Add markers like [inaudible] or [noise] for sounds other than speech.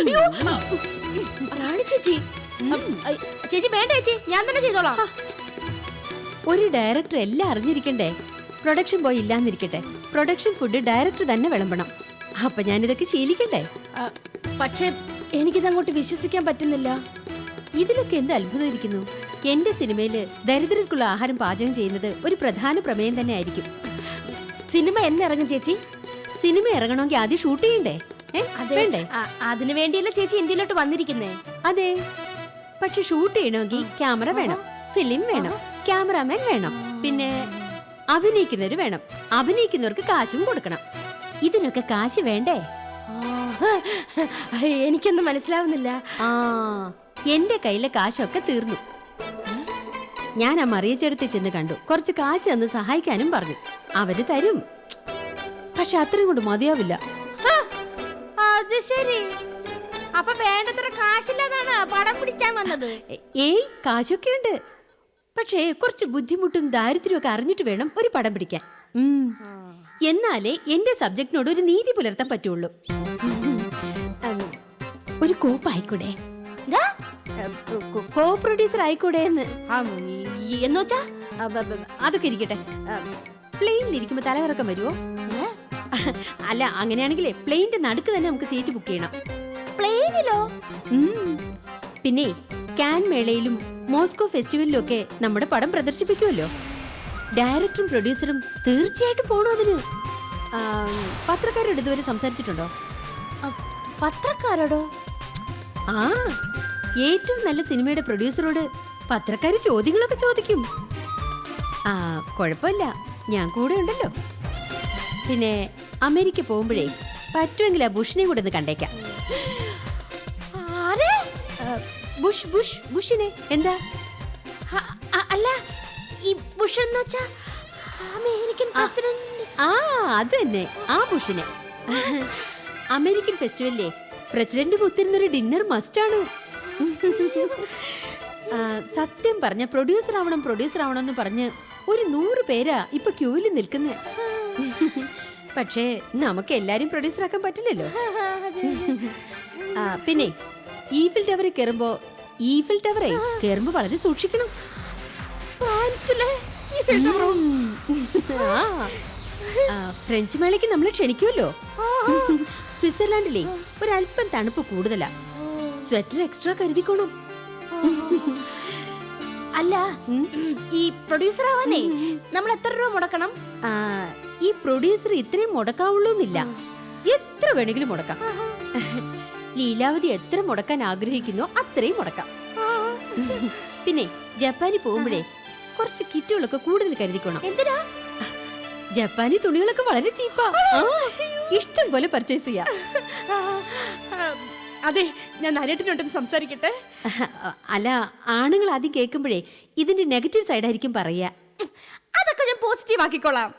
അയ്യോ. റാണി ചേച്ചി. ഐ, ചേച്ചി വേണ്ട ചേച്ചി ഞാൻ തന്നെ ചെയ്തോളാം. ഒരു ഡയറക്ടർ എല്ലാം അറിഞ്ഞിരിക്കണ്ടേ? പ്രൊഡക്ഷൻ ബോയ് ഇല്ലാന്നിരിക്കട്ടെ. പ്രൊഡക്ഷൻ ഫുഡ് ഡയറക്ടർ തന്നെ വിളമ്പണം. അപ്പൊ ഞാനിതൊക്കെ ശീലിക്കണ്ടേ? പക്ഷേ പക്ഷേ എനിക്കിതങ്ങോട്ട് വിശ്വസിക്കാൻ പറ്റുന്നില്ല. ഇതിലൊക്കെ എന്ത് അത്ഭുതം ഇരിക്കുന്നു എന്റെ സിനിമയിൽ ദരിദ്രർക്കുള്ള ആഹാരം പാചകം ചെയ്യുന്നത് ഒരു പ്രധാന പ്രമേയം തന്നെ ആയിരിക്കും. സിനിമ എന്നിറങ്ങും ചേച്ചി. സിനിമ ഇറങ്ങണമെങ്കിൽ ആദ്യം ഷൂട്ട് ചെയ്യണ്ടേ? വേണ്ടേ? അതിനു വേണ്ടിയല്ല ചേച്ചി ഇന്ത്യയിലോട്ട് വന്നിരിക്കുന്നേ? അതെ. പക്ഷെ ഷൂട്ട് ചെയ്യണമെങ്കിൽ ക്യാമറ വേണം ഫിലിം വേണം ക്യാമറാമാൻ വേണം. പിന്നെ അഭിനയിക്കുന്നവർ വേണം. അഭിനയിക്കുന്നവർക്ക് കാശും കൊടുക്കണം. ഇതിനൊക്കെ കാശ് വേണ്ടേ? എനിക്കൊന്നും മനസ്സിലാവുന്നില്ല. ആ എന്റെ കയ്യിലെ കാശൊക്കെ തീർന്നു. ഞാൻ ആ മറിയച്ചെടുത്ത് ചെന്ന് കണ്ടു. കുറച്ച് കാശ് തന്ന് സഹായിക്കാനും പറഞ്ഞു. അവർ തരും. പക്ഷെ അത്രയും കൊണ്ട് മതിയാവില്ല. അത് ശരി. അപ്പൊ വേണ്ടത്ര കാശില്ലാതാണ് പടം പിടിക്കാൻ വന്നത്. ഏയ് കാശൊക്കെ ഉണ്ട്. പക്ഷേ കുറച്ച് ബുദ്ധിമുട്ടും ദാരിദ്ര്യവും ഒക്കെ അറിഞ്ഞിട്ട് വേണം ഒരു പടം പിടിക്കാൻ. ഉം. എന്നാലേ എന്റെ സബ്ജക്റ്റിനോട് ഒരു നീതി പുലർത്താൻ പറ്റുള്ളൂ. ഉം. ഒരു കോപ്പ് ആയിക്കൂടെ ദാ, കോ പ്രൊഡ്യൂസർ ആയിക്കൂടെ എന്ന്. ആ, ഈ- എന്നുവച്ചാ അതൊക്കെ ഇരിക്കട്ടെ. പ്ലെയിനിൽ ഇരിക്കുമ്പോ തലകറക്കം വരുമോ? അല്ല അങ്ങനെയാണെങ്കിലേ പ്ലെയിനിന്റെ നടുക്ക് തന്നെ നമുക്ക് സീറ്റ് ബുക്ക് ചെയ്യണം. പ്ലെയിനിലോ പിന്നെ കാൻ മേളയിലും മോസ്കോ ഫെസ്റ്റിവലിലും ഒക്കെ നമ്മുടെ പടം പ്രദർശിപ്പിക്കുമല്ലോ. ഡയറക്ടറും പ്രൊഡ്യൂസറും തീർച്ചയായിട്ടും പോണോ അതിന്? പത്രക്കാരോട് ഇതുവരെ സംസാരിച്ചിട്ടുണ്ടോ? പത്രക്കാരോടോ? ആ ഏറ്റവും നല്ല സിനിമയുടെ പ്രൊഡ്യൂസറോട് പത്രക്കാർ ചോദ്യങ്ങളൊക്കെ ചോദിക്കും. ആ കുഴപ്പമില്ല. ഞാൻ കൂടെ ഉണ്ടല്ലോ. പിന്നെ അമേരിക്ക പോകുമ്പോഴേ പറ്റുമെങ്കിൽ ആ ബുഷിനെ കൂടെ ഒന്ന് കണ്ടേക്കാം. ആരെ? ആ, ബുഷ് ബുഷ് ബുഷിനെ. എന്താ? അ- അല്ല ഈ ബുഷ് എന്ന് വെച്ചാ അമേരിക്കൻ പ്രസിഡന്റ്. ആ അത് തന്നെ. ആ ബുഷിനെ. അമേരിക്കൻ ഫെസ്റ്റിവലിലെ പ്രസിഡന്റ് ഒത്തിരുന്നൊരു ഡിന്നർ മസ്റ്റാണ്? ആ, സത്യം പറഞ്ഞ പ്രൊഡ്യൂസർ ആവണം പ്രൊഡ്യൂസർ ആവണം എന്ന് പറഞ്ഞ് ഒരു നൂറ് പേരാ ഇപ്പൊ ക്യൂവിൽ നിൽക്കുന്നത് പക്ഷേ നമുക്ക് എല്ലാരും പ്രൊഡ്യൂസർ ആക്കാൻ പറ്റില്ലല്ലോ [laughs] ആ, പിന്നെ ഈഫിൽ ടവർ കയറുമ്പോ ഈഫിൽ ടവറെ കയറുമ്പോ വളരെ സൂക്ഷിക്കണം. ഫ്രാൻസിലെ ഈ. ആ. ആ, ഫ്രഞ്ച് മേളയ്ക്ക് നമ്മൾ ക്ഷണിക്കുമല്ലോ. സ്വിറ്റ്സർലാൻഡിലെ ഒരല്പം തണുപ്പ് കൂടുതലാ. സ്വെറ്റർ എക്സ്ട്രാ കരുതിക്കോണം. അല്ല ഉം. ഈ പ്രൊഡ്യൂസർ ആവാനേ നമ്മൾ എത്ര രൂപ മുടക്കണം? ആ, പ്രൊഡ്യൂസർ ഇത്രയും മുടക്കാവുള്ളൂ എന്നില്ല എത്ര വേണമെങ്കിലും മുടക്കാം. ലീലാവതി എത്ര മുടക്കാൻ ആഗ്രഹിക്കുന്നു അത്രയും മുടക്കാം. പിന്നെ ജപ്പാനിൽ പോകുമ്പോഴേ കുറച്ച് കിറ്റുകളൊക്കെ കൂടുതൽ കരുതിക്കോണം. എന്തിനാ? ജപ്പാനി തുണികളൊക്കെ വളരെ ചീപ്പാ. ഇഷ്ടം പോലെ പർച്ചേസ് ചെയ്യാം. അതെ ഞാൻ നരേട്ടനോട്ടും സംസാരിക്കട്ടെ? അല്ല ആണുങ്ങൾ ആദ്യം കേൾക്കുമ്പോഴേ ഇതിന്റെ നെഗറ്റീവ് സൈഡായിരിക്കും പറയുക. അതൊക്കെ ഞാൻ പോസിറ്റീവ് ആക്കിക്കോളാം